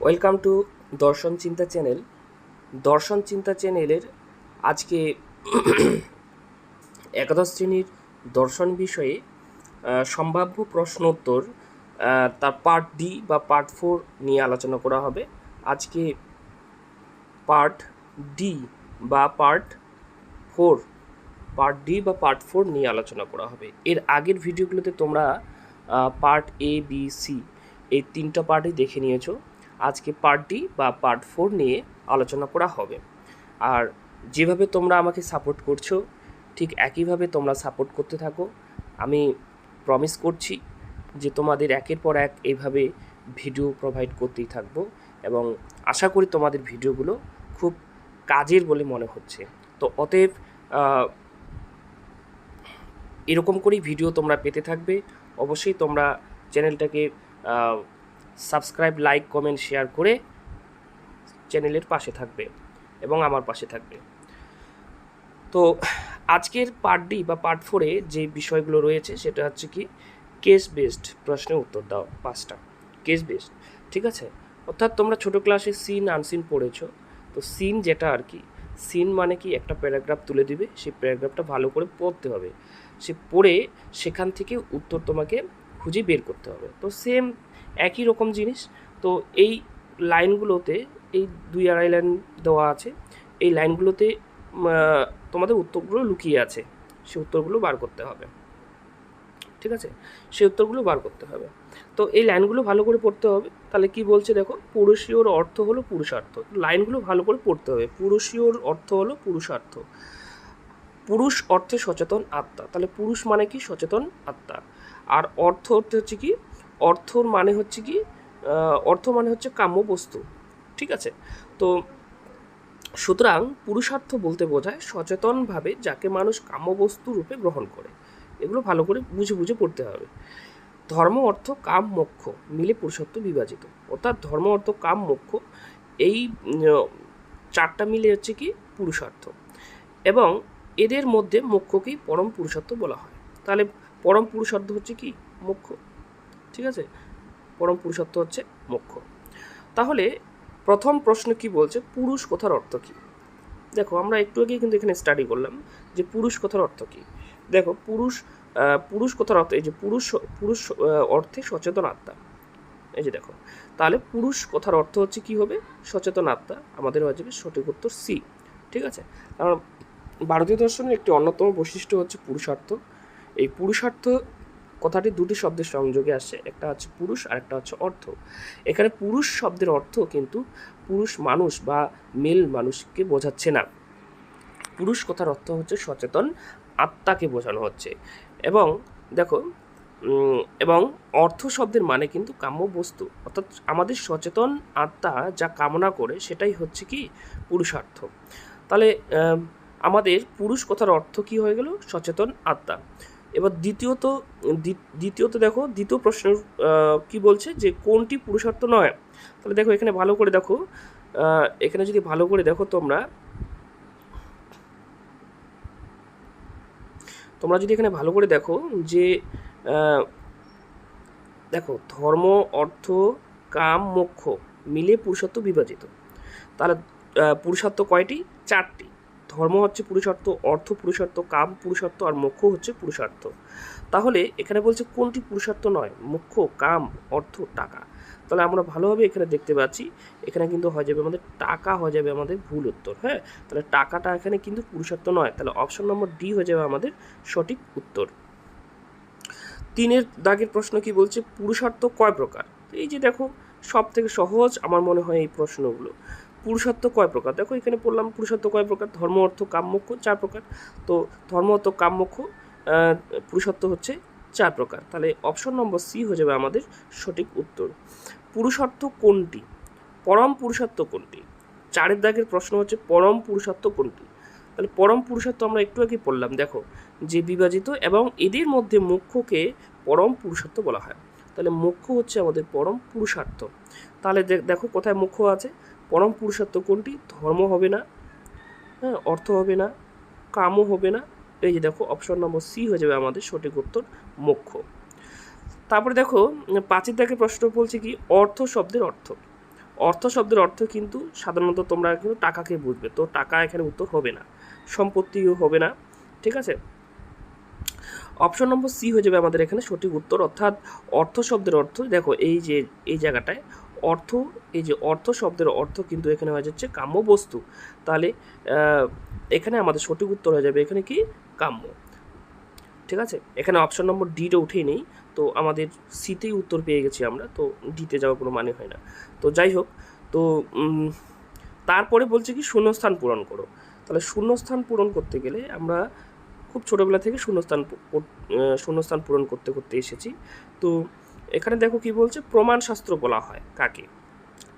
Welcome to দর্শন চিন্তা channel দর্শন চিন্তা চ্যানেলের আজকে একাদশ শ্রেণির দর্শন বিষয়ে সম্ভাব্য প্রশ্ন উত্তর তার পার্ট ডি বা পার্ট ফোর নিয়ে আলোচনা করা হবে। আজকে পার্ট ডি বা পার্ট ফোর পার্ট ডি বা পার্ট ফোর নিয়ে আলোচনা করা হবে। এর আগের ভিডিওগুলোতে তোমরা পার্ট এ বি সি এই তিনটা পার্টই দেখে নিয়েছো। আজকে পার্ট ডি বা পার্ট ফোর নিয়ে আলোচনা করা হবে। আর যেভাবে তোমরা আমাকে সাপোর্ট করছ, ঠিক একইভাবে তোমরা সাপোর্ট করতে থাকো। আমি প্রমিস করছি যে তোমাদের একের পর এক এইভাবে ভিডিও প্রোভাইড করতেই থাকব এবং আশা করি তোমাদের ভিডিওগুলো খুব কাজের বলে মনে হচ্ছে। তো অতএব এরকম করেই ভিডিও তোমরা পেতে থাকবে। অবশ্যই তোমরা চ্যানেলটাকে সাবস্ক্রাইব, লাইক, কমেন্ট, শেয়ার করে চ্যানেলের পাশে থাকবে এবং আমার পাশে থাকবে। তো আজকের পার্ট ডি বা পার্ট ফোরে যে বিষয়গুলো রয়েছে সেটা হচ্ছে কি কেস বেসড প্রশ্নের উত্তর দাও পাঁচটা। কেস বেসড ঠিক আছে? অর্থাৎ তোমরা ছোটো ক্লাসে সিন আনসিন পড়েছো। তো সিন যেটা আর কি সিন মানে কি একটা প্যারাগ্রাফ তুলে দিবে, সেই প্যারাগ্রাফটা ভালো করে পড়তে হবে। সে পড়ে সেখান থেকে উত্তর তোমাকে খুঁজে বের করতে হবে। তো সেম একই রকম জিনিস। তো এই লাইনগুলোতে, এই দুই আড়াই লাইন দেওয়া আছে, এই লাইনগুলোতে তোমাদের উত্তরগুলো লুকিয়ে আছে। সে উত্তরগুলো বার করতে হবে। ঠিক আছে? সেই উত্তরগুলো বার করতে হবে। তো এই লাইনগুলো ভালো করে পড়তে হবে। তাহলে কি বলছে দেখো? পুরুষীয়র অর্থ হলো পুরুষার্থ। লাইনগুলো ভালো করে পড়তে হবে। পুরুষীয়র অর্থ হলো পুরুষার্থ। পুরুষ অর্থে সচেতন আত্মা। তাহলে পুরুষ মানে কি? সচেতন আত্মা। আর অর্থ অর্থ হচ্ছে কি? অর্থর মানে হচ্ছে কি অর্থ মানে হচ্ছে কাম্য বস্তু, ঠিক আছে? তো সুতরাং পুরুষার্থ বলতে বোঝায় সচেতনভাবে যাকে মানুষ কাম্যবস্তু রূপে গ্রহণ করে। এগুলো ভালো করে বুঝে বুঝে পড়তে হবে। ধর্ম, অর্থ, কাম, মোক্ষ মিলে পুরুষত্ব বিভাজিত। অর্থাৎ ধর্ম, অর্থ, কাম, মোক্ষ এই চারটা মিলে হচ্ছে কি পুরুষার্থ। এবং এদের মধ্যে মোক্ষকেই পরম পুরুষত্ব বলা হয়। তাহলে পরম পুরুষার্থ হচ্ছে কি? মোক্ষ। ঠিক আছে? পরম পুরুষত্ব হচ্ছে মোক্ষ। তাহলে প্রথম প্রশ্ন কি বলছে? পুরুষ কথার অর্থ কি? দেখো, আমরা একটু আগে কিন্তু এখানে স্টাডি করলাম যে পুরুষ কথার অর্থ কি। দেখো, পুরুষ পুরুষ কথার অর্থ এই যে পুরুষ পুরুষ অর্থে সচেতন আত্মা। এই যে দেখো, তাহলে পুরুষ কথার অর্থ হচ্ছে কি হবে? সচেতন আত্মা। আমাদের হয়ে যাবে সঠিক উত্তর সি। ঠিক আছে? কারণ ভারতীয় দর্শনের একটি অন্যতম বৈশিষ্ট্য হচ্ছে পুরুষার্থ। এই পুরুষার্থ কথাটি দুটি শব্দের সংযোগে আসে, একটা হচ্ছে পুরুষ আর একটা হচ্ছে অর্থ। এখানে পুরুষ শব্দের অর্থ কিন্তু পুরুষ মানুষ বা মেল মানুষকে বোঝাচ্ছে না। পুরুষ কথার অর্থ হচ্ছে সচেতন, আত্মাকে বোঝানো হচ্ছে। এবং দেখো এবং অর্থ শব্দের মানে কিন্তু কাম্য বস্তু। অর্থাৎ আমাদের সচেতন আত্মা যা কামনা করে, সেটাই হচ্ছে কি? পুরুষার্থ। তাহলে আমাদের পুরুষ কথার অর্থ কি হয়ে গেল? সচেতন আত্মা। এবার দ্বিতীয়ত, দ্বি- দ্বিতীয়ত দেখো, দ্বিতীয় প্রশ্ন কি বলছে যে কোনটি পুরুষার্থ নয়? তাহলে দেখো এখানে ভালো করে দেখো এখানে যদি ভালো করে দেখো তোমরা তোমরা যদি এখানে ভালো করে দেখো যে দেখো ধর্ম, অর্থ, কাম, মোক্ষ মিলে পুরুষত্ব বিভাজিত। তাহলে পুরুষত্ব কয়টি? চারটি। ধর্ম হচ্ছে পুরুষার্থ, অর্থ পুরুষার্থ, কাম পুরুষার্থ আর মোক্ষ হচ্ছে পুরুষার্থ। তাহলে এখানে বলছে কোনটি পুরুষার্থ নয়? মোক্ষ, কাম, অর্থ, টাকা। তাহলে আমরা ভালোভাবে এখানে দেখতে পাচ্ছি, এখানে কিন্তু হয়ে যাবে আমাদের টাকা, হয়ে যাবে আমাদের ভুল উত্তর হ্যাঁ? তাহলে টাকাটা এখানে কিন্তু পুরুষার্থ নয়, তাহলে অপশন নম্বর ডি হয়ে যাবে আমাদের সঠিক উত্তর। তিনের দাগের প্রশ্ন কি বলছে? পুরুষার্থ কয় প্রকার? এই যে দেখো সব থেকে সহজ আমার মনে হয় এই প্রশ্নগুলো। পুরুষার্থ কয় প্রকার? দেখো, এখানে পড়লাম পুরুষার্থ কয় প্রকার? ধর্ম, অর্থ কাম্যক্ষ চার প্রকার। তো ধর্ম, অর্থ কাম্যক্ষ পুরুষত্ব হচ্ছে চার প্রকার। তাহলে অপশন নম্বর সি হয়ে যাবে আমাদের সঠিক উত্তর। পুরুষার্থ কোনটি? পরম পুরুষার্থ কোনটি? চারের দাগের প্রশ্ন হচ্ছে, পরম পুরুষার্থ কোনটি? তাহলে পরম পুরুষার্থ আমরা একটু আগে পড়লাম, দেখো, যে বিভাজিত এবং এদের মধ্যে মুখ্যকে পরম পুরুষার্থ বলা হয়। তাহলে মুখ্য হচ্ছে আমাদের পরম পুরুষার্থ। তাহলে দেখো কোথায় মুখ্য আছে? পরম পুরুষার্থ কোনটি? ধর্ম হবে না হ্যাঁ অর্থ হবে না, কামও হবে না। এই যে দেখো অপশন নম্বর সি হয়ে যাবে আমাদের সঠিক উত্তর মোক্ষ। তারপরে দেখো পাঁচের দাগে প্রশ্ন বলছে কি, অর্থ শব্দের অর্থ। অর্থ শব্দের অর্থ কিন্তু সাধারণত তোমরা কিন্তু টাকাকে বুঝবে, তো টাকা এখানে উত্তর হবে না, সম্পত্তিও হবে না, ঠিক আছে? অপশন নম্বর সি হয়ে যাবে আমাদের এখানে সঠিক উত্তর, অর্থাৎ অর্থ শব্দের অর্থ, দেখো এই যে, এই জায়গাটায় অর্থ, এই যে অর্থ শব্দের অর্থ কিন্তু এখানে হয়ে যাচ্ছে কাম্য বস্তু তাহলে এখানে আমাদের সঠিক উত্তর হয়ে যাবে এখানে কি? কাম্য। ঠিক আছে? এখানে অপশন নম্বর ডিটা উঠেই নেই। তো আমাদের সিতেই উত্তর পেয়ে গেছি আমরা। তো ডিতে যাওয়ার কোনো মানে হয় না। তো যাই হোক, তো তারপরে বলছে কি, শূন্যস্থান পূরণ করো। তাহলে শূন্যস্থান পূরণ করতে গেলে আমরা খুব ছোটোবেলা থেকে শূন্যস্থান শূন্যস্থান পূরণ করতে করতে এসেছি। তো এখানে দেখো কি বলছে? প্রমাণ শাস্ত্র বলা হয় কাকে?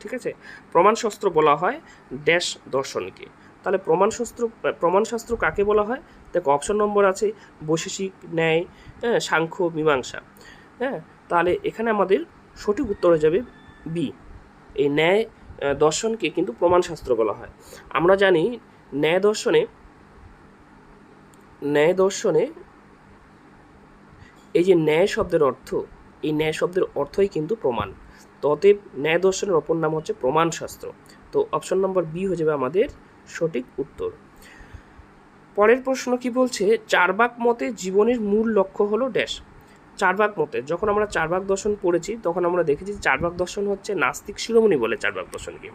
ঠিক আছে? প্রমাণ শাস্ত্র বলা হয় ড্যাশ দর্শনকে। তাহলে প্রমাণ শাস্ত্র প্রমাণ শাস্ত্র কাকে বলা হয়? দেখো অপশন নম্বর আছে বৈশেষিক, ন্যায় হ্যাঁ সাংখ্য, মীমাংসা। হ্যাঁ তাহলে এখানে আমাদের সঠিক উত্তর হয়ে যাবে বি। এই ন্যায় দর্শনকে কিন্তু প্রমাণ শাস্ত্র বলা হয়। আমরা জানি ন্যায় দর্শনে ন্যায় দর্শনে এই যে ন্যায় শব্দের অর্থ এই ন্যায় শব্দের অর্থই কিন্তু প্রমাণ। তো অতএব ন্যায় দর্শনের অপর নাম হচ্ছে প্রমাণ শাস্ত্র তো অপশন নম্বর বি হয়ে যাবে আমাদের সঠিক উত্তর। পরের প্রশ্ন কি বলছে? চারবাক মতে জীবনের মূল লক্ষ্য হলো ড্যাশ। চারবাক মতে, যখন আমরা চারবাক দর্শন পড়েছি, তখন আমরা দেখেছি চারবাক দর্শন হচ্ছে নাস্তিক শিরোমণি বলে চারবাক দর্শনকে।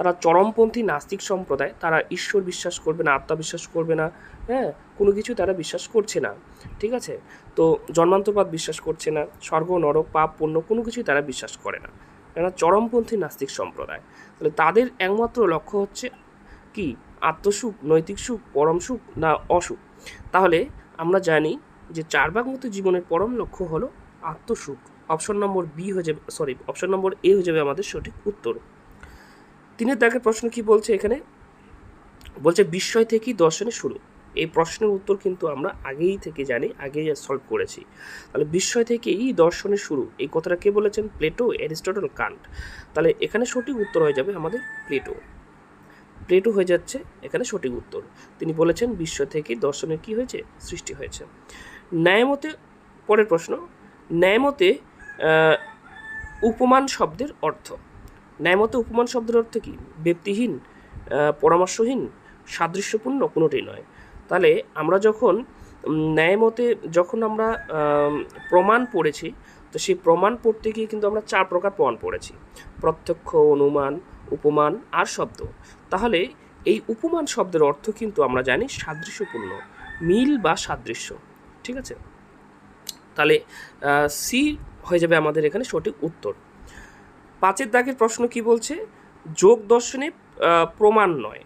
তারা চরমপন্থী, নাস্তিক সম্প্রদায়, তারা ঈশ্বর বিশ্বাস করবে না, আত্মা বিশ্বাস করবে না হ্যাঁ? কোনো কিছু তারা বিশ্বাস করছে না, ঠিক আছে? তো জন্মান্তরবাদ বিশ্বাস করছে না, স্বর্গ, নরক, পাপ, পুণ্য, কোনো কিছুই তারা বিশ্বাস করে না। এরা চরমপন্থী, নাস্তিক সম্প্রদায়। তাহলে তাদের একমাত্র লক্ষ্য হচ্ছে কি? আত্মসুখ, নৈতিক সুখ, পরম সুখ না অসুখ? তাহলে আমরা জানি যে চার ভাগ মতো জীবনের পরম লক্ষ্য হলো আত্মসুখ। অপশন নম্বর বি হয়ে যাবে সরি অপশন নম্বর এ হয়ে যাবে আমাদের সঠিক উত্তর। তিনের দাগের প্রশ্ন কি বলছে এখানে? বলছে, বিস্ময় থেকেই দর্শনের শুরু। এই প্রশ্নের উত্তর কিন্তু আমরা আগেই থেকে জানি, আগেই সলভ করেছি। তাহলে বিস্ময় থেকেই দর্শনের শুরু, এই কথাটা কে বলেছেন? Plato, Aristotle, Kant. তাহলে এখানে সঠিক উত্তর হয়ে যাবে আমাদের প্লেটো। প্লেটো হয়ে যাচ্ছে এখানে সঠিক উত্তর। তিনি বলেছেন বিশ্ব থেকে দর্শনের কি হয়েছে? সৃষ্টি হয়েছে। ন্যায়মতে, পরের প্রশ্ন, ন্যায়মতে উপমান শব্দের অর্থ। ন্যায়মতে উপমান শব্দের অর্থ কি? ব্যক্তিহীন পরামর্শহীন, সাদৃশ্যপূর্ণ কোনোটাই নয়। তাহলে আমরা যখন ন্যায়মতে যখন আমরা প্রমাণ পড়েছি, তো সেই প্রমাণ পড়তে গিয়ে কিন্তু আমরা চার প্রকার প্রমাণ পড়েছি। প্রত্যক্ষ, অনুমান, উপমান আর শব্দ। তাহলে এই উপমান শব্দের অর্থ কিন্তু আমরা জানি সাদৃশ্যপূর্ণ, মিল বা সাদৃশ্য। ঠিক আছে? তাহলে সি হয়ে যাবে আমাদের এখানে সঠিক উত্তর। পাঁচের দাগের প্রশ্ন কি বলছে? যোগ দর্শনে প্রমাণ নয়।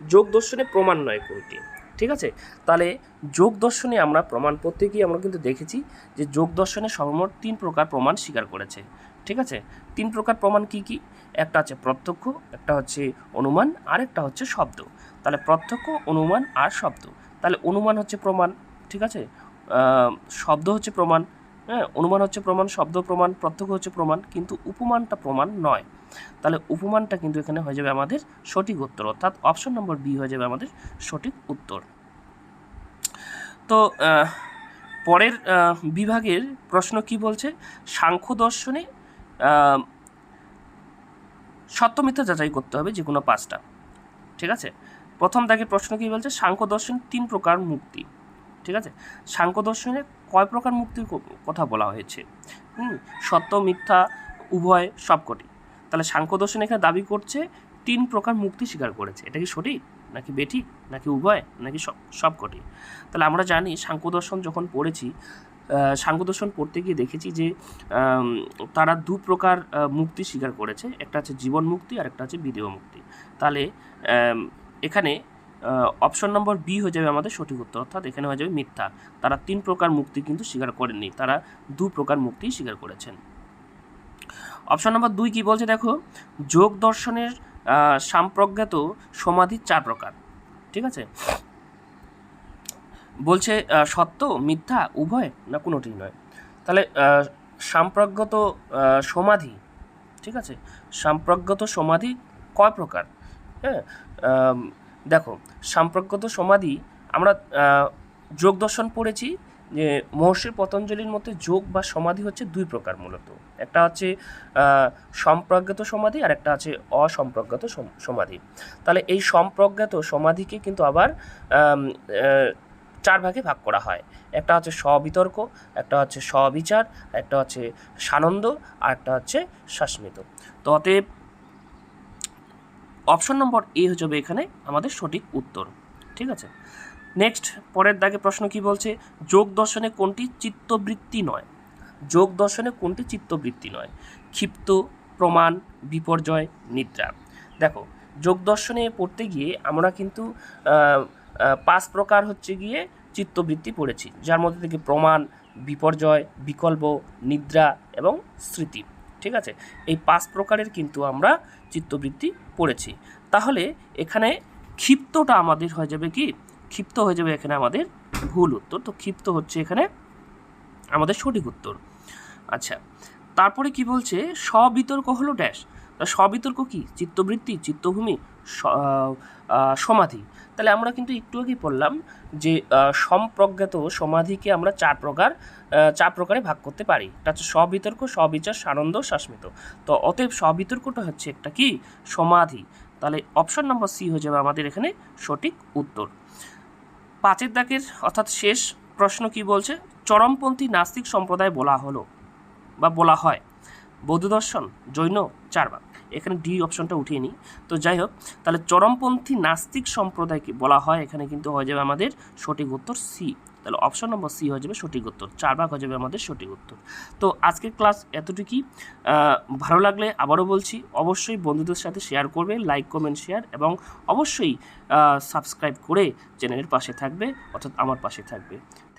যোগ দর্শনে প্রমাণ নয় কোনটি? ঠিক আছে? তাহলে যোগ দর্শনে আমরা প্রমাণ গিয়ে আমরা কিন্তু দেখেছি যে যোগ দর্শনে সর্বমোট তিন প্রকার প্রমাণ স্বীকার করেছে। ঠিক আছে? তিন প্রকার প্রমাণ কি কি? একটা হচ্ছে প্রত্যক্ষ, একটা হচ্ছে অনুমান আর একটা হচ্ছে শব্দ। তাহলে প্রত্যক্ষ, অনুমান আর শব্দ। তাহলে অনুমান হচ্ছে প্রমাণ। ঠিক আছে? শব্দ হচ্ছে প্রমাণ। হ্যাঁ অনুমান হচ্ছে প্রমাণ শব্দ প্রমাণ প্রত্যক্ষ হচ্ছে প্রমাণ কিন্তু উপমানটা প্রমাণ নয়। তাহলে উপমানটা কিন্তু এখানে হয়ে যাবে আমাদের সঠিক উত্তর অর্থাৎ অপশন নম্বর বি হয়ে যাবে আমাদের সঠিক উত্তর। তো পরের বিভাগের প্রশ্ন কি বলছে? সাংখ্য দর্শনে আহ, সত্য মিথ্যা যাচাই করতে হবে যে কোনো পাঁচটা। ঠিক আছে? প্রথম দাগের প্রশ্ন কি বলছে? সাংখ্য দর্শন তিন প্রকার মুক্তি। ঠিক আছে? সাংখ্য দর্শনে কয় প্রকার মুক্তির কথা বলা হয়েছে? হুম সত্য মিথ্যা উভয় সবকটি। তাহলে সাংখ্য দর্শন এখানে দাবি করছে তিন প্রকার মুক্তি স্বীকার করেছে। এটা কি সঠিক? নাকি বেঠিক? নাকি উভয়? নাকি সব সবকটি? তাহলে আমরা জানি সাংখ্য দর্শন যখন পড়েছি আহ, সাংখ্য দর্শন পড়তে গিয়ে দেখেছি যে তারা দু প্রকার মুক্তি স্বীকার করেছে। একটা হচ্ছে জীবন মুক্তি আর একটা হচ্ছে বিদেহ মুক্তি। তাহলে এখানে অপশন নম্বর বি হয়ে যাবে আমাদের সঠিক উত্তর, অর্থাৎ এখানে হয়ে যাবে মিথ্যা। তারা তিন প্রকার মুক্তি কিন্তু স্বীকার করেননি, তারা দু প্রকার মুক্তি স্বীকার করেছেন। অপশন নম্বর দুই কি বলছে দেখো? যোগ দর্শনের সাম্প্রজ্ঞাত সমাধির চার প্রকার, ঠিক আছে? বলছে সত্য, মিথ্যা, উভয় না কোনোটি নয়। তাহলে সাম্প্রজ্ঞত সমাধি, ঠিক আছে? সাম্প্রজ্ঞত সমাধি কয় প্রকার? হ্যাঁ দেখো সাম্প্রজ্ঞত সমাধি আমরা যোগ দর্শন পড়েছি, যে মহর্ষি পতঞ্জলির মধ্যে যোগ বা সমাধি হচ্ছে দুই প্রকার মূলত। একটা হচ্ছে সম্প্রজ্ঞাত সমাধি আর একটা আছে অসম্প্রজ্ঞাত সম- সমাধি। তাহলে এই সম্প্রজ্ঞাত সমাধিকে কিন্তু আবার চার ভাগে ভাগ করা হয়। একটা হচ্ছে স্ববিতর্ক একটা হচ্ছে স্ববিচার একটা হচ্ছে সানন্দ, আর একটা হচ্ছে শাসমিত। তো অতএব অপশন নম্বর এ হয়ে যাবে এখানে আমাদের সঠিক উত্তর। ঠিক আছে? নেক্সট পরের দাগে প্রশ্ন কি বলছে? যোগ দর্শনে কোনটি চিত্তবৃত্তি নয়? যোগ দর্শনে কোনটি চিত্তবৃত্তি নয়? ক্ষিপ্ত, প্রমাণ, বিপর্যয়, নিদ্রা। দেখো, যোগ দর্শনে পড়তে গিয়ে আমরা কিন্তু পাঁচ প্রকার হচ্ছে গিয়ে চিত্তবৃত্তি পড়েছি। যার মধ্যে থেকে প্রমাণ, বিপর্যয়, বিকল্প, নিদ্রা এবং স্মৃতি। ঠিক আছে? এই পাঁচ প্রকারের কিন্তু আমরা চিত্তবৃত্তি পড়েছি। তাহলে এখানে ক্ষিপ্তটা আমাদের হয়ে যাবে কি? ক্ষিপ্ত হয়ে যাবে এখানে আমাদের ভুল উত্তর। তো ক্ষিপ্ত হচ্ছে এখানে আমাদের সঠিক উত্তর। আচ্ছা তারপরে কি বলছে? সবিতর্ক হলো ড্যাশ। সবিতর্ক কি? চিত্তবৃত্তি, চিত্তভূমি সমাধি। তাহলে আমরা কিন্তু একটু আগেই পড়লাম যে সম্প্রজ্ঞাত সমাধিকে আমরা চার প্রকার চার প্রকারে ভাগ করতে পারি। এটা হচ্ছে সবিতর্ক, সবিচার, সানন্দ, শাসমিত। তো অতএব সবিতর্কটা হচ্ছে একটা কি? সমাধি। তাহলে অপশন নম্বর সি হয়ে যাবে আমাদের এখানে সঠিক উত্তর। পাঁচের দাগের অর্থাৎ শেষ প্রশ্ন কি বলছে? চরমপন্থী নাস্তিক সম্প্রদায় বলা হলো বা বলা হয়। বৌদ্ধ দর্শন, জৈন চারবাক এখানে ডি অপশনটা উঠিয়ে নিই। তো যাই হোক, তাহলে চরমপন্থী নাস্তিক সম্প্রদায়কে বলা হয়, এখানে কিন্তু হয়ে যাবে আমাদের সঠিক উত্তর সি। তাহলে অপশন নম্বর সি হয়ে যাবে সঠিক উত্তর, চার ভাগ হয়ে যাবে আমাদের সঠিক উত্তর। তো আজকের ক্লাস এতটুকুই। ভালো লাগলে আবারও বলছি, অবশ্যই বন্ধুদের সাথে শেয়ার করবে, লাইক, কমেন্ট, শেয়ার এবং অবশ্যই সাবস্ক্রাইব করে চ্যানেলের পাশে থাকবে, অর্থাৎ আমার পাশে থাকবে।